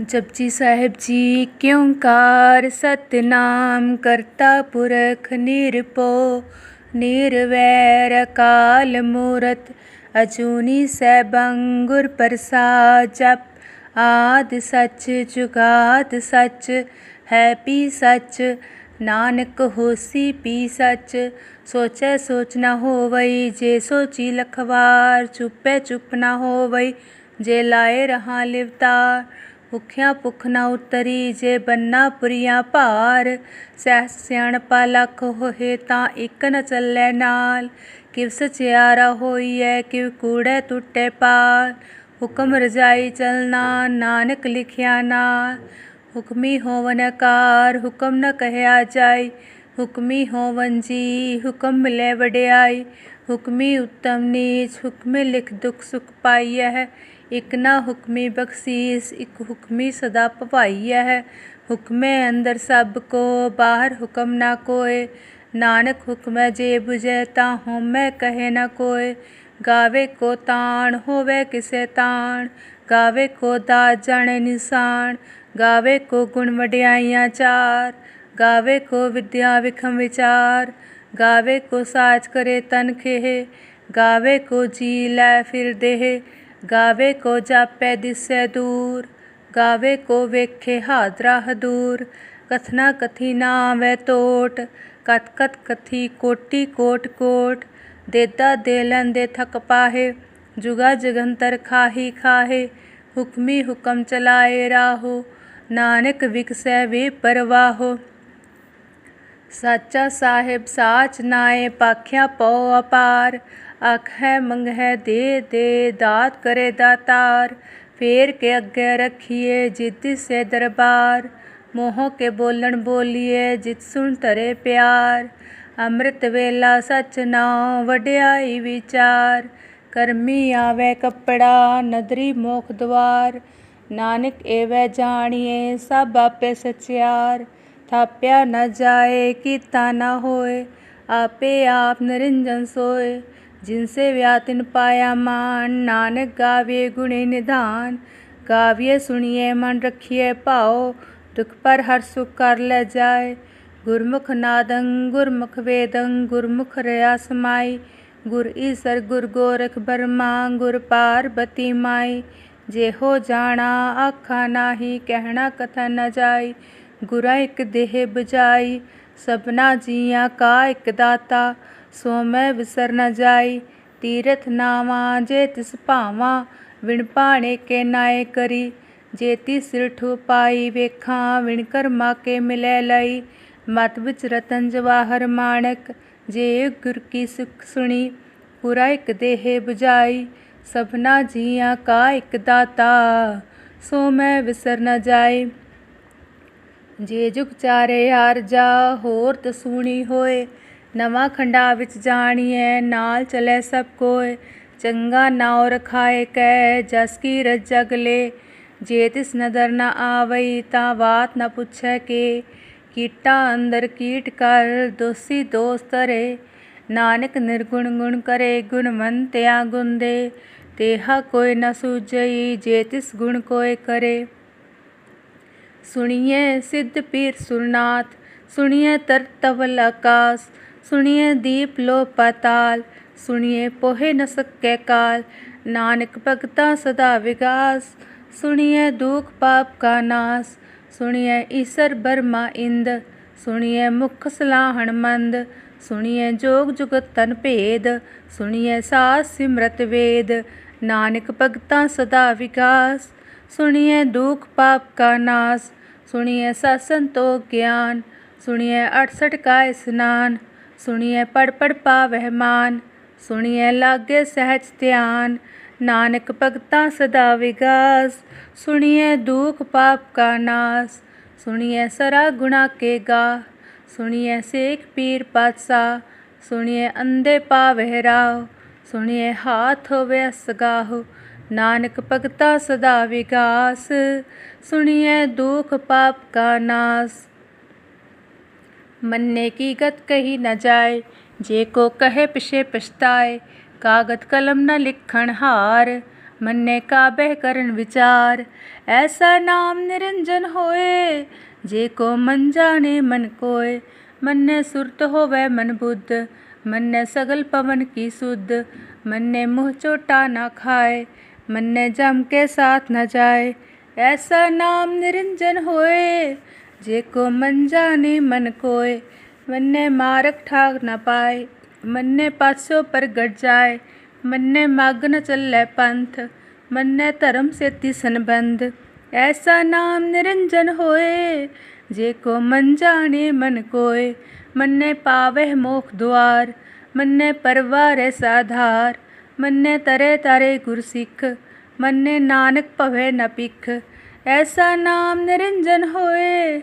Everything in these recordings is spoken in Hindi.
जपजी साहेब जी क्योंकार सतनाम करता पुरख निरपो? निरवैर काल मूरत, अजूनी सैबंगुर प्रसाद जप आद सच, जुगाद सच, है पी सच, नानक होसी पी सच। सोचे सोच ना हो वही जे सोची लखवार, चुपे चुप ना हो वही जे लाए रहा लिवतार। ਭੁਖਿਆ ਭੁਖ ਨਾ ਉਤਰੀ ਜੇ ਬੰਨਾ ਪੁਰੀਆਂ ਭਾਰ। ਸਹਿਸ ਸਿਆਣਪਾ ਲੱਖ ਹੋਏ ਤਾਂ ਇੱਕ ਨ ਚੱਲੈ ਨਾਲ। ਕਿਵ ਸਚਿਆਰਾ ਹੋਈਐ, ਕਿਵ ਕੂੜੈ ਟੁੱਟੇ ਪਾਰ ਹੁਕਮ ਰਜਾਈ ਚਲਨਾ ਨਾਨਕ ਲਿਖਿਆ ਨਾ। ਹੁਕਮੀ ਹੋਵਨ ਕਾਰ ਹੁਕਮ ਨ ਕਹਿਆ ਜਾਈ। ਹੁਕਮੀ ਹੋਵਨ ਜੀ, ਹੁਕਮ ਮਿਲੇ ਵਡਿਆਈ। ਹੁਕਮੀ ਉਤਮ ਨੀਚ, ਹੁਕਮੇ ਲਿਖ ਦੁਖ ਸੁਖ ਪਾਈਐ। ਇੱਕ ਨਾ ਹੁਕਮੀ ਬਖਸ਼ੀਸ ਇੱਕ ਹੁਕਮੀ ਸਦਾ ਭਵਾਈਆ ਹੈ ਹੁਕਮੇ ਅੰਦਰ ਸਭ ਕੋ ਬਾਹਰ ਹੁਕਮ ਨਾ ਕੋਏ ਨਾਨਕ ਹੁਕਮੈ ਜੇ ਬੁਝੈ ਤਾਂ ਹਉਮੈ ਕਹੇ ਨਾ ਕੋਏ ਗਾਵੇ ਕੋ ਤਾਣ ਹੋਵੇ ਕਿਸੇ ਤਾਣ ਗਾਵੇ ਕੋ ਦਾ ਜਾਣੇ ਨਿਸ਼ਾਨ ਗਾਵੇ ਕੋ ਗੁਣ ਵਡਿਆਈਆਂ ਚਾਰ ਗਾਵੇ ਕੋ ਵਿਦਿਆ ਵਿਖਮ ਵਿਚਾਰ ਗਾਵੇ को साज करे तन खेहे गावे को जी लै फिर देहे गावे को जापे दिसे दूर, गावे को वेखे हादराह दूर कथना कथी नावे तोट, कत कत कथी कोटि कोट कोट। देता देलन दे थक पाहे, जुगा जगंतर खाही खाहे। हुक्मी हुक्म चलाए राहो, नानक विकसै वे परवाहो। ਸਾਚਾ ਸਾਹਿਬ ਸਾਚ ਨਾਏ, ਪਾਖਿਆ ਪਉ ਅਪਾਰ। ਆਖੈ ਮੰਗਹਿ ਦੇ ਦੇ, ਦਾਤ ਕਰੇ ਦਾਤਾਰ। ਫੇਰ ਕੇ ਅੱਗੇ ਰਖੀਏ ਜਿਤ ਸੇ ਦਰਬਾਰ। ਮੋਹ ਕੇ ਬੋਲਣ ਬੋਲੀਏ ਜਿਤ ਸੁਣ ਧਰੇ ਪਿਆਰ। ਅੰਮ੍ਰਿਤ ਵੇਲਾ ਸਚ ਨਾਉ, ਵਡਿਆਈ ਵਿਚਾਰ। ਕਰਮੀ ਆਵੇ ਕੱਪੜਾ, ਨਦਰੀ ਮੋਖ ਦਵਾਰ। ਨਾਨਕ ਏਵੈ ਜਾਣੀਏ, ਸਭ ਆਪੇ ਸਚਿਆਰ। ਥਾਪਿਆ ਨਾ ਜਾਏ, ਕੀਤਾ ਨਾ ਹੋਏ, ਆਪੇ ਆਪ ਨਿਰੰਜਨ ਸੋਏ। ਜਿਨਸੇ ਵਿਆਤਿਨ ਪਾਇਆ ਮਾਨ ਨਾਨਕ ਗਾਵੇ ਗੁਣੇ ਨਿਧਾਨ। ਗਾਵੀਏ, ਸੁਣੀਏ, ਮਨ ਰਖੀਏ ਭਾਉ, ਦੁਖ ਪਰ ਹਰ ਸੁਖ ਕਰ ਲੈ ਜਾਏ। ਗੁਰਮੁਖ ਨਾਦੰ, ਗੁਰਮੁਖ ਵੇਦੰ, ਗੁਰਮੁਖ ਰਿਆ ਸਮਾਈ। ਗੁਰ ਈਸਰ, ਗੁਰ ਗੋਰਖ ਬਰਮਾ, ਗੁਰ ਪਾਰਬਤੀ ਮਾਈ। ਜਿਹੋ ਜਾਣਾ, ਆਖਾ ਨਾਹੀ, ਕਹਿਣਾ ਕਥਾ ਨ ਜਾਈ। ਗੁਰਾ ਇਕ ਦੇਹ ਬੁਝਾਈ, ਸਭਨਾ ਜੀਆਂ ਕਾ ਇਕ ਦਾਤਾ, ਸੋ ਮੈਂ ਵਿਸਰ ਨ ਜਾਈ, ਤੀਰਥ ਨਾਵਾ ਜੇ ਤਿਸ ਭਾਵਾ, ਵਿਣ ਪਾਣੇ ਕੇ ਨਾਏ ਕਰੀ ਜੇਤੀ ਸਿਰ ਠੂ ਪਾਈ ਵੇਖਾਂ, ਵਿਣ ਕਰਮਾ ਕੇ ਮਿਲੈ ਲਈ, ਮਤ ਵਿੱਚ ਰਤਨ ਜਵਾਹਰ ਮਾਣਕ, ਜੇ ਗੁਰ ਕੀ ਸੁਖ ਸੁਣੀ ਪੂਰਾ ਇਕ ਦੇਹ 부ਝਾਈ ਸਭਨਾ ਜੀਆਂ ਕਾ ਇਕ ਦਾਤਾ, ਸੋ ਮੈਂ ਵਿਸਰ ਨ ਜਾਏ ਜੇ ਜੁਗ ਚਾਰੇ ਹਾਰ ਜਾ, ਹੋਰ ਤਸੂਣੀ ਹੋਏ। ਨਵਾਂ ਖੰਡਾ ਵਿੱਚ ਜਾਣੀਐ, ਨਾਲ ਚਲੇ ਸਭ ਕੋਏ। ਚੰਗਾ ਨਾਉ ਰਖਾਏ ਕੈ ਜਸ ਕੀ ਰਜ ਜਗਲੇ ਜੇ ਤਿਸ ਨਦਰ ਨ ਆਵਈ, ਤਾਂ ਬਾਤ ਨਾ ਪੁੱਛੈ ਕੇ। ਕੀਟਾ ਅੰਦਰ ਕੀਟ ਕਰ, ਦੋਸੀ ਦੋਸ ਤਰੇ ਨਾਨਕ ਨਿਰਗੁਣ ਗੁਣ ਕਰੇ ਗੁਣਵੰਤਿਆ ਗੁਣ ਦੇ। ਤੇਹਾ ਕੋਈ ਨ ਸੂਝਈ, ਜੇ ਤਿਸ ਗੁਣ ਕੋਏ ਕਰੇ। ਸੁਣੀਏ ਸਿੱਧ ਪੀਰ ਸੁਰਨਾਥ ਸੁਣੀਏ ਤਰਤਵਲ ਆਕਾਸ ਸੁਣੀਏ ਦੀਪ ਲੋ ਪਾਤਾਲ ਸੁਣੀਏ ਪੋਹੇ ਨ ਸਕੈ ਕਾਲ, ਨਾਨਕ ਭਗਤਾ ਸਦਾ ਵਿਗਾਸ ਸੁਣੀਏ ਦੁਖ ਪਾਪ ਕਾ ਨਾਸ ਸੁਣੀਏ ਈਸਰ ਬਰਮਾ ਇੰਦ ਸੁਣੀਏ ਮੁਖ ਸਲਾਹਣ ਮੰਦ ਸੁਣੀਏ ਜੋਗ ਜੁਗਤ ਤਨ ਭੇਦ ਸੁਣੀਏ ਸਾਸ ਸਿਮਰਤ ਵੇਦ, ਨਾਨਕ ਭਗਤਾ ਸਦਾ ਵਿਕਾਸ सुनिए दुख पाप का नाश, सुनिए शासन तो ज्ञान, सुनिए अड़सठ का स्नान, सुनिए पढ़ पढ़ पावहमान सुनिए लागे सहज ध्यान, नानक भगता सदा विगास, सुनिए दुख पाप का नाश, सुनिए सरा गुणा के गा सुनिए सेख पीर पातशाह, सुनिए अंधे पावहराव सुनिए हाथ हो सगाह नानक भगता सदा विकास, सुनिए दुख पाप का नास। मन्ने की गत कही न जाए, जे को कहे पिछे पछताए, कागत कलम न लिखण हार। मन्ने का बह करण विचार, ऐसा नाम निरंजन होए, जे को मन जाने मन कोय मन्ने सुरत हो होवे मन बुद्ध, मन्ने सगल पवन की सुध मन्ने मुँह चोटा ना खाए मन ने जम के साथ न जाए। ऐसा नाम निरंजन होए, जे को मन जाने मन कोए। मन ने मारक ठाक न पाए, मन ने पासो पर गट जाए। मन ने मग न चल पंथ, मन ने धर्म से तिसनबंध ऐसा नाम निरंजन होए, जे को मन जाने मन कोए। मन ने पावे मोख द्वार मन ने परवार साधार मन्ने तरे तारे गुरसिख मन्ने नानक भवे न पिख ऐसा नाम निरंजन होए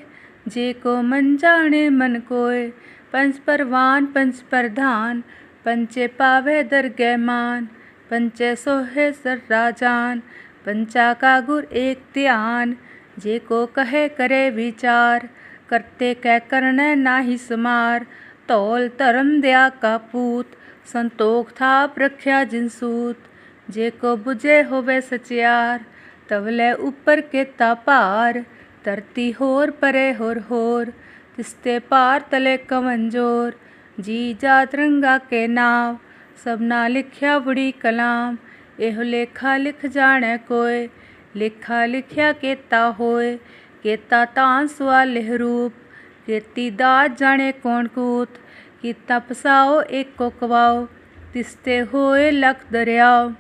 जे को मन जाने मन कोय पंच परवान पंच प्रधान पंचे पावे दरगे मान पंचे सोहे सर राजान पंचा का गुर एक ध्यान जे को कहे करे विचार करते कह करने नाही समार तौल धर्म दया का पूत संतोख था रख्या जिनसूत। जे को बुझे होवे सचियार तवले ऊपर के भार धरती होर परे होर होर, तिस्ते पार तले कमंजोर। जी जात रंगा के नाव, सबना लिखया बुड़ी कलाम। एहो लेखा लिख जाने कोय लेखा लिखया केता होए। केता तां सुआ लिह रूप केती दात जाने कौन कूत। कीता पसाओ एक को कवाओ, तिस्ते होए लख दरियाओ।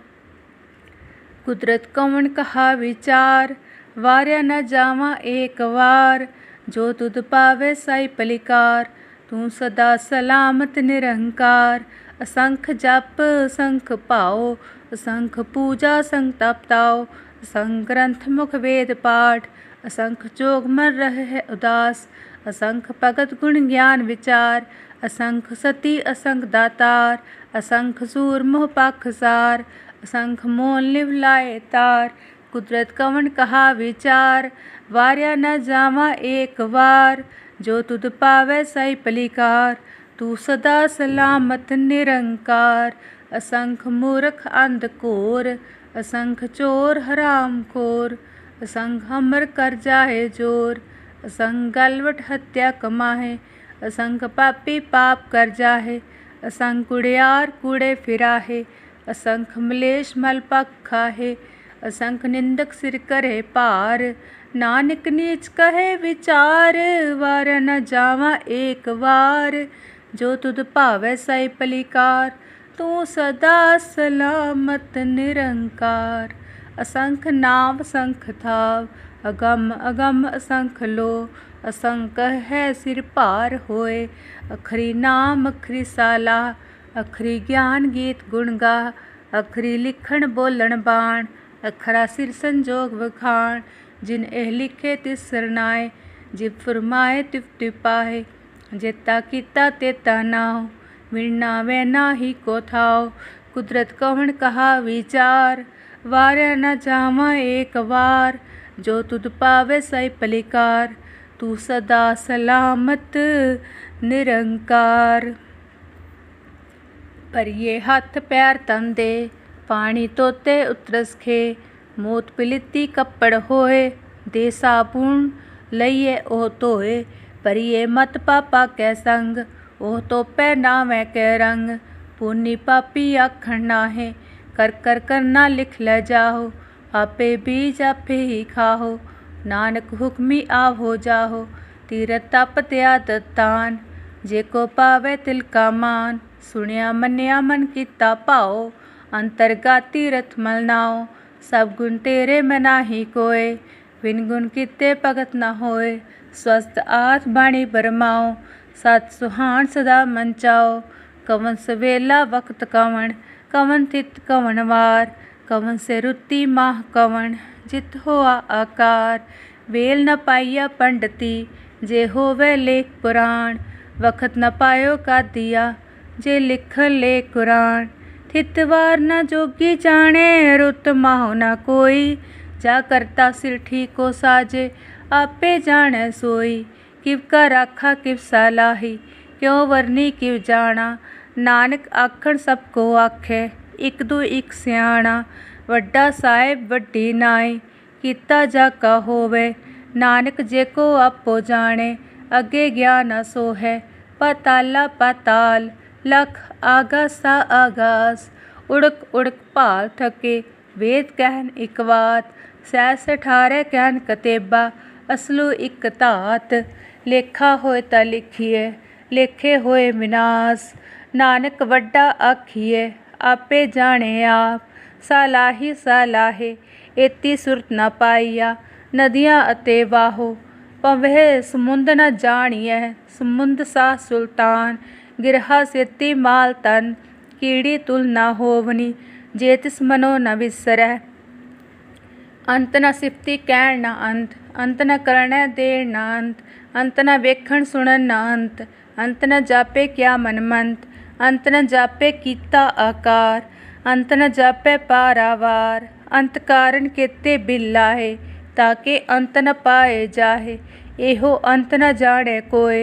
कुदरत कौन कहा विचार, वार्या न जावा एक वार। जो तुद पावे साई पलिकार, तू सदा सलामत निरंकार। असंख जप, असंख पाओ, असंख पूजा संख तपताओ। असंख ग्रंथ मुख वेद पाठ, असंख जोग रहे उदास। असंख भगत गुण ज्ञान विचार। असंख सती, असंख दातार, असंख सूर मोह पाखसार असंख मोल लिव लाए तार, कुदरत कवन कहा विचार, वार्या न जावा एक वार, जो तुद पावे सही पलिकार, तू सदा सलामत निरंकार, असंख मूर्ख अंधकोर असंख चोर हराम खोर, असंख हमर कर जाए ज़ोर, असंख गलवट हत्या कमाहे असंख पापी पाप कर जाहे असंख कुड़ियार कूड़े फिराहे असंख मलेश मल पख खाहे असंख निंदक सिर करे पार नानक नीच कहे विचार वार न जावा एक वार जो तुद भावे साई पलिकार तू सदा सलामत निरंकार असंख नाम असंख थाव अगम अगम असंख लो असंक है सिर पार होए। अखरी नाम, अखरी साला, अखरी ज्ञान गीत गुण गा। अखरी लिखण बोलण बाण, अखरा सिर संजोग वखाण। जिन एह लिखे तिस सरनाए फुरमाए तिप तिफ टिपाए। जेता किता तेता नाओ, मिलना वे ना ही कोथाओ कुदरत कवन कहा विचार, वार्या न जावा एक बार जो तुद पावे सही पलिकार ਤੂੰ ਸਦਾ ਸਲਾਮਤ, ਨਿਰੰਕਾਰ। ਭਰੀਏ ਹੱਥ ਪੈਰ ਤਨ ਦੇ ਪਾਣੀ ਤੋਤੇ ਉਤਰਸ ਖੇ ਮੋਤ ਪਲਿੱਤੀ ਕੱਪੜ ਹੋਏ, ਦੇ ਸਾਬੂਨ ਲਈਏ ਉਹ ਧੋਏ। ਭਰੀਏ ਮਤ ਪਾਪਾ ਕੈ ਸੰਗ, ਉਹ ਤੋਪੈ ਨਾਵੇਂ ਕੈ ਰੰਗ। ਪੂਨੀ ਪਾਪੀ ਆਖਣ ਨਾਹੇ, ਕਰ ਕਰ ਕਰਨਾ ਲਿਖ ਲੈ ਜਾਓ ਆਪੇ ਬੀਜ ਆਪੇ ਹੀ ਖਾਓ नानक हुक्मी आहो जाहो, तीरथ तप तपत्या तत्तान जे को पावे तिल का मान सुनिया मनिया मन किता पाओ। अंतरगा तीरथ मलनाओ सब गुण तेरे में नाही कोय बिन गुण किते भगत न होए, स्वस्थ आत बाणी बरमाओ। सत सुहान सदा मनचाओ कवन सवेला वक्त कवन कवन तित कवन वार, कवन से रुति माह कवन। जित होआ आकार। वेल न पाइया पंडती, जे होवे लेख पुराण। वखत न पायो का दिया जे लिखल ले कुरान थितवार न जोगी जाने रुत माहो न कोई। जा करता सिर ठीको साजे, आपे जाने सोई। किव का राखा, किव सलाही क्यों वरनी किव जाना नानक आखण सबको आखे एक दो एक सियाणा। ਵੱਡਾ ਸਾਹਿਬ ਵੱਡੀ ਨਾਈ, ਕੀਤਾ ਜਾ ਕਾ ਹੋਵੇ, ਨਾਨਕ ਜੇ ਕੋ ਆਪੋ ਜਾਣੇ, ਅੱਗੇ ਗਿਆ ਨਾ ਸੋ ਹੈ ਪਤਾਲਾ ਪਤਾਲ, ਲਖ ਆਗਾਸਾ ਆਗਾਸ, ਉੜਕ ਉੜਕ ਭਾਲ ਥਕੇ ਵੇਦ ਕਹਿਨ ਇਕ ਵਾਤ ਸੈਸ ਅਠਾਰੇ ਕਹਿਨ ਕਤੇਬਾ, ਅਸਲੂ ਇਕ ਧਾਤ, ਲੇਖਾ ਹੋਏ ਤਾਂ ਲਿਖੀਏ, ਲੇਖੇ ਹੋਏ ਵਿਨਾਸ਼ ਨਾਨਕ ਵੱਡਾ ਆਖੀਏ, ਆਪੇ ਜਾਣੇ ਆਪ ਸਾਲਾਹੀ ਸਾਲਾਹੇ, ਏਤੀ ਸੁਰਤ ਨਾ ਪਾਈਆ, ਨਦੀਆਂ ਅਤੇ ਵਾਹੋ ਪਵਹਿ ਸਮੁੰਦ ਨ ਜਾਣੀਐ, ਸਮੁੰਦ ਸਾ ਸੁਲਤਾਨ, ਗਿਰਹਾ ਸੇਤੀ ਮਾਲ ਤਨ, ਕੀੜੀ ਤੁਲ ਨਾ ਹੋਵਨੀ, ਜੇ ਤਿਸ ਮਨੋ ਨ ਵਿਸਰੈ। ਅੰਤ ਨ ਸਿਫਤੀ ਕਹਿਣ ਨ ਅੰਤ ਅੰਤ ਨ ਕਰਣੈ ਦੇਣ ਨ ਅੰਤ ਅੰਤ ਨ ਵੇਖਣ ਸੁਣਨ ਨ ਅੰਤ ਅੰਤ ਨ ਜਾਪੇ ਕਿਆ ਮਨਮੰਤ, ਅੰਤ ਨ ਜਾਪੇ ਕੀਤਾ ਆਕਾਰ अंत न जापै पारावार। अंत कारण केते बिल्लाहे, ताके अंत न पाए जाहे। एहो अंत न जाने कोय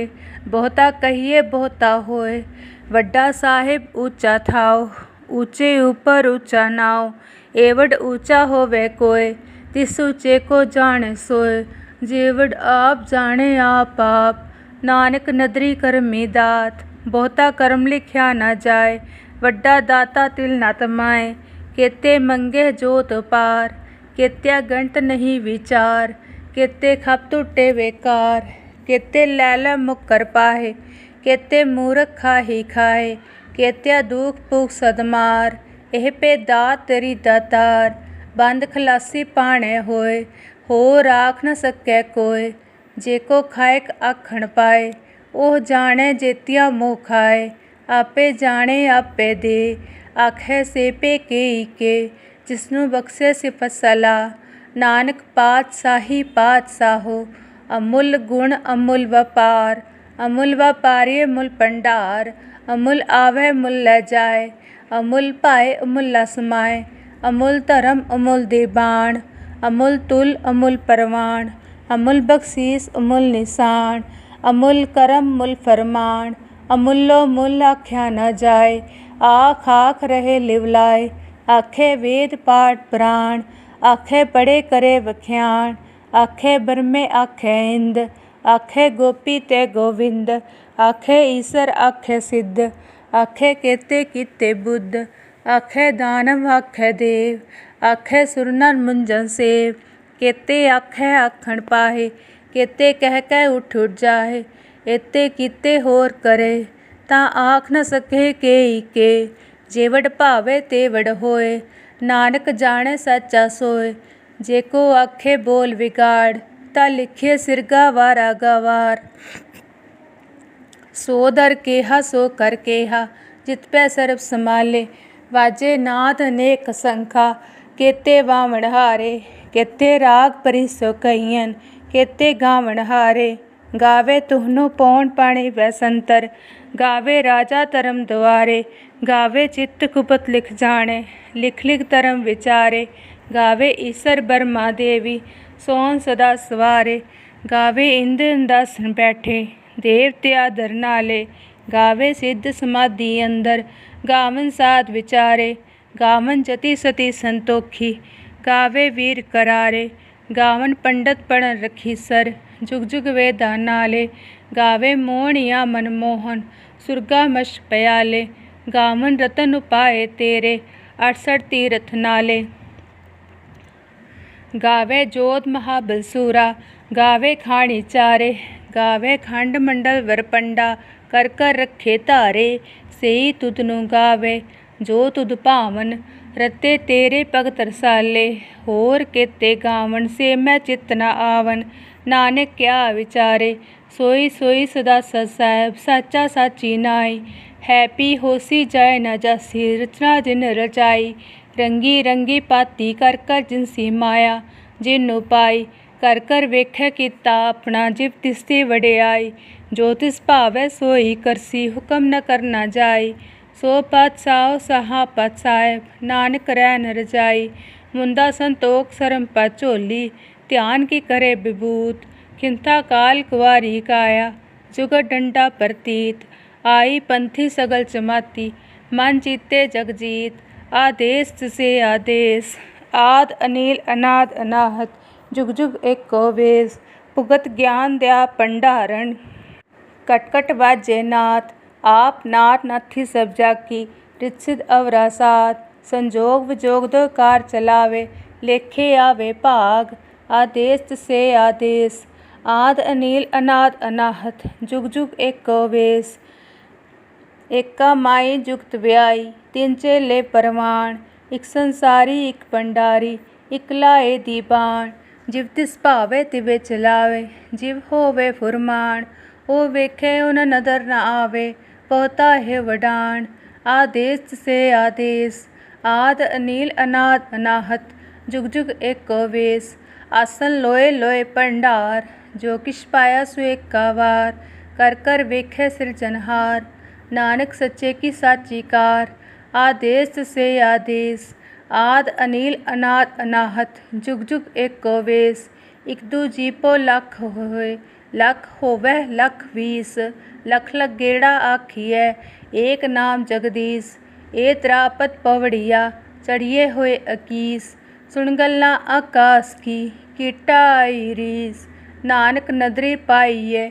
बहुता कहिए बहुता होए। वड्डा साहेब ऊँचा थाओ, ऊँचे ऊपर ऊँचा नाओ। एवड ऊँचा होवे कोय तिस ऊँचे को जाने सोय जेवड आप जाने आप आप, नानक नदरी कर्मी दात। बहुता कर्म लिखया न जाए ਵੱਡਾ ਦਾਤਾ ਤਿਲ ਨਾ ਤਮਾਏ, ਕੇਤੇ ਮੰਗੇ ਜੋਤ ਪਾਰ, ਕੇਤਿਆ ਗੰਟ ਨਹੀਂ ਵਿਚਾਰ, ਕੇਤੇ ਖਪ ਟੁੱਟੇ ਵੇਕਾਰ, ਕੇਤੇ ਲੈ ਲੈ ਮੁਕਰ ਪਾਹੇ, ਕੇਤੇ ਮੂਰਖ ਖਾਹੀ ਖਾਏ, ਕੇਤਿਆ ਦੁਖ ਭੁਖ ਸਦਮਾਰ ਇਹ ਪੇ ਦਾ ਤੇਰੀ ਦਾਤਾਰ, ਬੰਦ ਖਲਾਸੀ ਪਾਣੇ ਹੋਏ ਹੋ ਰਾਖ ਨ ਸਕੈ ਕੋਏ, ਜੇ ਕੋ ਖਾਇਕ ਆਖਣ ਪਾਏ, ਉਹ ਜਾਣੇ ਜੇਤਿਆ ਮੋਹ ਖਾਏ आपे जाने आपे दे आखे सेपे के ईके जिष्णु बख्शे सिफत सला नानक पातशाही पातशाहो अमूल गुण अमूल व्यापार अमूल व्यापारी अमूल भंडार अमूल आवे अमूल ल जाए अमूल पाए अमूल ला अमूल धर्म अमूल देबाण अमूल तुल अमूल परवान अमूल बख्शीस अमूल निशान अमूल करम अमूल फरमान अमूल्यो मुल आख्या न जाय आख आख रहे लिवलाय आखे वेद पाठ प्राण। आखे पढ़े करे वख्याण। आखे ब्रह्मे आखे इंद। आखे गोपी ते गोविंद। आखे ईश्वर आखे सिद्ध। आखे केते किते बुद्ध। आखे दानव आखे देव। आखे सुरनर मुंजन सेव। केते आखे आखण पाहे। केते कह कह उठ उठ जाहे। ਏਤੇ ਕੀਤੇ ਹੋਰ ਕਰੇ, ਤਾਂ ਆਖ ਨ ਸਕੇ ਕੇ ਕੇ। ਜੇਵੜ ਭਾਵੇ ਤੇ ਵੜ ਹੋਏ, ਨਾਨਕ ਜਾਣੇ ਸੱਚਾ ਸੋਏ। ਜੇ ਕੋ ਆਖੇ ਬੋਲ ਵਿਗਾੜ, ਤਾਂ ਲਿਖੇ ਸਿਰਗਾ ਵਾਰਾ ਗਵਾਰ। ਸੋ ਦਰ ਕੇਹਾ, ਸੋ ਕਰ ਕੇਹਾ, ਜਿਤ ਪੈ ਸਰਬ ਸਮਾਲੇ ਵਾਜੇ ਨਾਦ ਅਨੇਕ ਸੰਖਾ, ਕੇਤੇ ਵਾਵਣ ਹਾਰੇ। ਕੇਤੇ ਰਾਗ ਪਰਿਸੋ ਕਈਨ ਕੇਤੇ ਗਾਵਣ ਹਾਰੇ। ਗਾਵੇ ਤੁਹਨੂੰ ਪੌਣ ਪਾਣੀ ਵੈਸੰਤਰ, ਗਾਵੇ ਰਾਜਾ ਧਰਮ ਦੁਆਰੇ, ਗਾਵੇ ਚਿੱਤ ਕੁਪਤ ਲਿਖ ਜਾਣੇ, ਲਿਖ ਲਿਖ ਧਰਮ ਵਿਚਾਰੇ, ਗਾਵੇ ਈਸਰ ਬਰਮਾ ਦੇਵੀ ਸੋਨ ਸਦਾ ਸਵਾਰੇ, ਗਾਵੇ ਇੰਦ ਅੰਦਾਸਨ ਬੈਠੇ, ਦੇਵਤੇ ਆਦਰ ਨਾਲੇ, ਗਾਵੇ ਸਿੱਧ ਸਮਾਧੀ ਅੰਦਰ, ਗਾਵਨ ਸਾਧ ਵਿਚਾਰੇ, ਗਾਵਨ ਜਤੀ ਸਤੀ ਸੰਤੋਖੀ, ਗਾਵੇ ਵੀਰ ਕਰਾਰੇ, ਗਾਵਨ ਪੰਡਤ ਪੜਨ ਰਖੀ ਸਰ ਜੁਗ ਜੁਗ ਵੇਦਾਂ ਨਾਲੇ, ਗਾਵੇ ਮੋਹਣੀਆਂ ਮਨਮੋਹਨ, ਸੁਰਗਾ ਮਸ਼ ਪਿਆਲੇ, ਗਾਵਨ ਰਤਨ ਉਪਾਏ ਤੇਰੇ 68 ਤੀਰਥ ਨਾਲੇ। ਗਾਵੇ ਜੋਤ ਮਹਾਬਲ ਸੂਰਾ ਗਾਵੇ ਖਾਣੀ ਚਾਰੇ, ਗਾਵੇ ਖੰਡ ਮੰਡਲ ਵਰਪੰਡਾ, ਕਰ ਕਰ ਰੱਖੇ ਧਾਰੇ, ਸਈ ਤੁਧ ਨੂੰ ਗਾਵੇ, ਜੋ ਤੁਧ ਭਾਵਨ, ਰਤੇ ਤੇਰੇ ਭਗਤ ਰਸਾਲੇ, ਹੋਰ ਕਿਤੇ ਗਾਵਣ ਸੇ ਮੈਂ ਚਿਤ ਨ ਆਵਨ ਨਾਨਕ ਕਿਆ ਵਿਚਾਰੇ, ਸੋਈ ਸੋਈ ਸਦਾ ਸਾਹਿਬ, ਸਾਚਾ ਸਾਚੀ ਨਾਈ। ਹੈਪੀ ਹੋਸੀ ਜਾਏ ਨਾ ਜਾਸੀ, ਰਚਨਾ ਜਿਨ ਰਚਾਈ। ਰੰਗੀ ਰੰਗੀ ਪਾਤੀ ਕਰ ਕਰ ਜਿਨਸੀ ਮਾਇਆ, ਜਿਨੂ ਪਾਈ। ਕਰ ਕਰ ਵੇਖੈ ਕੀਤਾ ਆਪਣਾ ਜਿਵ ਤਿਸਤੀ ਵਡਿਆਈ। ਜੋ ਤਿਸ ਭਾਵੈ ਸੋਈ ਕਰਸੀ, ਹੁਕਮ ਨ ਕਰਨਾ ਜਾਈ। ਸੋ ਪਤ ਸਾਉ ਸਹਾ ਪਤ ਸਾਹਿਬ ਨਾਨਕ ਰਹਿ ਨ ਰਜਾਈ। ਮੁੰਦਾ ਸੰਤੋਖ, ਸਰਮ ਪਾ ਝੋਲੀ। ध्यान की करे विभूत, खिंथा काल कुवारी काया जुगत डंडा प्रतीत, आई पंथी सगल चमाती, मन जीते जगजीत आदेश से आदेश, आद अनिल अनाद अनाहत, जुग जुग एक कोवेश भुगत ज्ञान दया पंडारण। कटकट वाजे नाथ, आप नाथ नाथी सब जाकी, रिच्छिद अवरासात, संजोग विजोग दो कार चलावे, लेखे आवे भाग। ਲੇਖੇ ਆਵੇ ਭਾਗ ਆਦੇਸ ਤਸੇ ਆਦੇਸ, ਆਦ ਅਨੀਲ ਅਨਾਦ ਅਨਾਹਤ, ਜੁਗ ਜੁਗ ਏਕੋ ਵੇਸ, ਏਕਾ ਮਾਈ ਜੁਗਤ ਵਿਆਈ ਤਿੰਨ ਚੇਲੇ ਪਰਵਾਨ ਇਕ ਸੰਸਾਰੀ, ਇਕ ਭੰਡਾਰੀ, ਇਕ ਲਾਏ ਦੀਬਾਣ ਜਿਵ ਤਿਸ ਭਾਵੇ ਤਿਵੇ ਚਲਾਵੇ ਜਿਵ ਹੋਵੇ ਫੁਰਮਾਨ, ਉਹ ਵੇਖੇ ਉਨ ਨਦਰ ਨਾ ਆਵੇ ਪਹੁਤਾ ਹੈ ਵਡਾਣ ਆਦੇਸ ਸੇ ਆਦੇਸ, ਆਦ ਅਨੀਲ ਅਨਾਦ ਅਨਾਹਤ, ਜੁਗ ਜੁਗ ਏਕੋ ਵੇਸ आसन लोए लोए पंडार, जो किश पाया सुए कावार कर कर वेखे सिर जनहार, नानक सच्चे की साची कार। आदेश से आदेश, आद अनिल अनाद अनाहत, जुग जुग एक कोवेश एक दू जीपो लख होए, लख वह लख वीस। लख लख गेड़ा है एक नाम जगदीश। ए त्रापत पवड़िया, चढ़िए हुए अकीस। सुन गल्ला आकाश की किटाई रीस नानक नदरे पाइए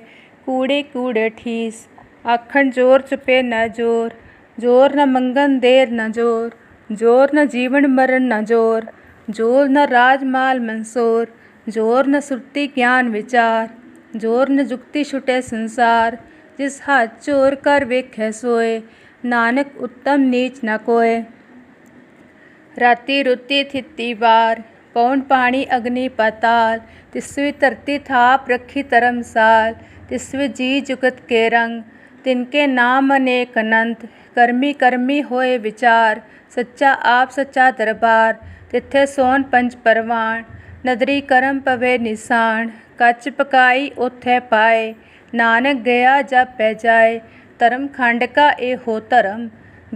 कूड़े कूड़े ठीस आखन ज़ोर चुपे न ज़ोर ज़ोर न मंगन देर न ज़ोर ज़ोर न जीवन मरण न ज़ोर ज़ोर न राजमाल मंसोर ज़ोर न सुरती ज्ञान विचार ज़ोर न जुक्ति छुटे संसार जिस हाथ चोर कर वेख सोए नानक उत्तम नीच न कोय ਨ ਕੋਏ ਰਾਤੀ ਰੁੱਤੀ ਥਿੱਤੀ ਵਾਰ ਪੌਣ ਪਾਣੀ ਅਗਨੀ ਪਾਤਾਲ ਤਿਸਵੀ ਧਰਤੀ ਥਾਪ ਰੱਖੀ ਧਰਮਸਾਲ ਤਿਸਵੀ ਜੀ ਜੁਗਤ ਕੇ ਰੰਗ ਤਿਨਕੇ ਨਾਮ ਅਨੇਕ ਅਨੰਤ ਕਰਮੀ ਕਰਮੀ ਹੋਏ ਵਿਚਾਰ ਸੱਚਾ ਆਪ ਸੱਚਾ ਦਰਬਾਰ ਤਿੱਥੇ ਸੋਨ ਪੰਜ ਪਰਵਾਨ ਨਦਰੀ ਕਰਮ ਪਵੇ ਨਿਸਾਨ ਕੱਚ ਪਕਾਈ ਉਥੇ ਪਾਏ ਨਾਨਕ ਗਿਆ ਜਪੈ ਜਾਏ ਧਰਮ ਖੰਡ ਕਾ ਇਹੋ ਧਰਮ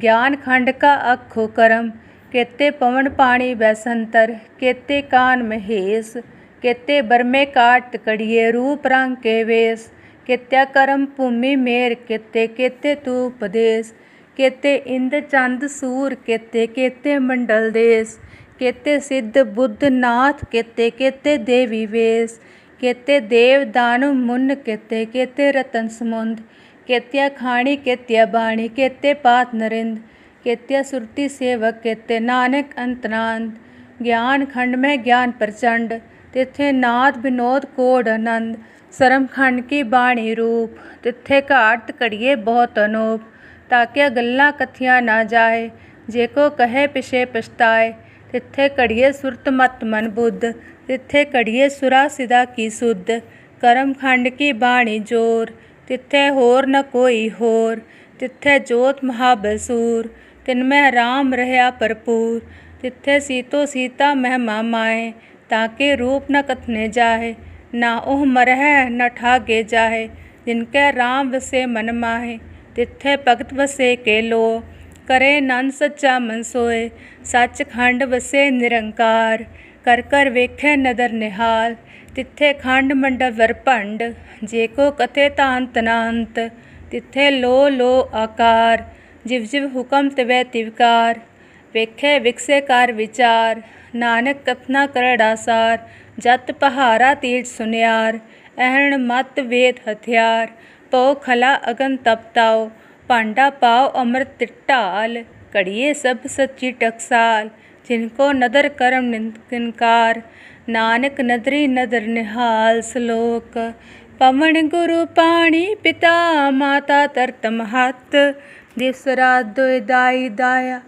ਗਿਆਨ ਖੰਡ ਕਾ ਆਖੋ ਕਰਮ केते पवन पाणी बैसंतर, केते कान महेश, केते बरमे काट कड़िए रूप रंग के वेश, केत्या कर्म भूमि मेर, केते केते तू उपदेश, केते इंद चंद सूर, केते केते मंडल देश, केते सिद्ध बुद्ध नाथ, केते केते देवी वेश, केते देव दानु मुन्न केते केते रतन समुंद, केत्या खाणी, केत्या बाणी, केते पात नरिंद केत्य सुरति सेवक केत्य नानक अंतनांत ज्ञान खंड में ज्ञान प्रचंड, तिथे नाथ विनोद कोड आनंद। शर्म खंड की बाणी रूप, तिथे घाट करिए बहुत अनूप। ताकिया गल्ला कथिया ना जाए जेको कहे पिछे पछताए। तिथे कड़िए सुरत मत मन बुद्ध, तिथे कड़िए सुरा सिदा की सुध करम खंड की बाणी ज़ोर, तिथे होर न कोई होर। तिथे जोत महाबसूर ਤਿਨ ਮਹਿ ਰਾਮ ਰਹਾ ਭਰਪੂਰ। ਤਿੱਥੇ ਸੀਤੋ ਸੀਤਾ ਮਹਿਮਾ ਮਾਏ ਤਾਕੇ ਰੂਪ ਨ ਕਥਨੇ ਜਾਹੇ, ਨਾ ਉਹ ਮਰਹਿ ਨ ਠਾਗੇ ਜਾਹੇ ਜਿਨਕੇ ਰਾਮ ਵਸੇ ਮਨ ਮਾਹੇ, ਤਿੱਥੇ ਭਗਤ ਵਸੇ ਕੇ ਲੋ ਕਰੇ ਨੰਦ ਸੱਚਾ ਮਨ ਸੋਏ ਸੱਚ ਖੰਡ ਵਸੇ ਨਿਰੰਕਾਰ, ਕਰ ਕਰ ਵੇਖੇ ਨਦਰ ਨਿਹਾਲ, ਤਿੱਥੇ ਖੰਡ ਮੰਡਲ ਵਰਪੰਡ ਜੇ ਕੋ ਕਥੇ ਤਾਂਤ ਨਾੰਤ, ਤਿੱਥੇ ਲੋ ਲੋ ਆਕਾਰ जिव जिव हुकम तिवै तिवकार वेखे विकसे कार विचार नानक कथना कर डासार जत पहारा तीर्थ सुनियार अहण मत वेद हथियार पौ खला अगन तपताओ पांडा पाओ अमृत तिट्टाल कड़िए सब सच्ची टकसाल जिनको नदर करम किनकार नानक नदरी नदर निहाल श्लोक पवन गुरु पाणी पिता माता तरतम हाथ ਦਿਸ ਰਾਤ ਦੋਇ ਦਾਈ ਦਾਇਆ,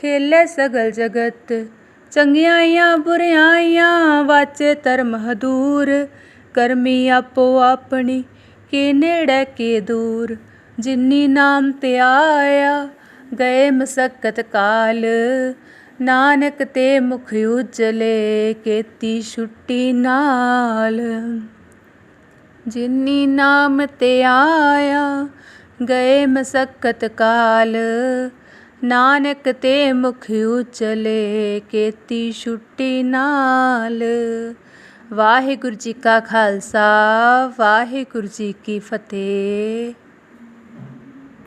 ਖੇਲੇ ਸਗਲ ਜਗਤ। ਚੰਗਿਆਈਆਂ, ਬੁਰਿਆਈਆਂ, ਵਾਚੇ ਧਰਮ ਹਦੂਰ। ਕਰਮੀ ਆਪੋ ਆਪਣੀ, ਕੇ ਨੇੜੇ, ਕੇ ਦੂਰ। ਜਿਨੀ ਨਾਮ ਤੇ ਆਇਆ, ਗਏ ਮਸਕਤ ਕਾਲ। ਨਾਨਕ ਤੇ ਮੁਖ ਉਜਲੇ, ਕੇਤੀ ਛੁੱਟੀ ਨਾਲ। ਜਿਨੀ ਨਾਮ ਤੇ ਆਇਆ ਗਏ ਮਸਕਤ ਕਾਲ। ਨਾਨਕ ਤੇ ਮੁਖ ਉਚਲੇ, ਕੇਤੀ ਛੁੱਟੀ ਨਾਲ। ਵਾਹਿਗੁਰੂ ਜੀ ਕਾ ਖਾਲਸਾ, ਵਾਹਿਗੁਰੂ ਜੀ ਕੀ ਫਤਿਹ।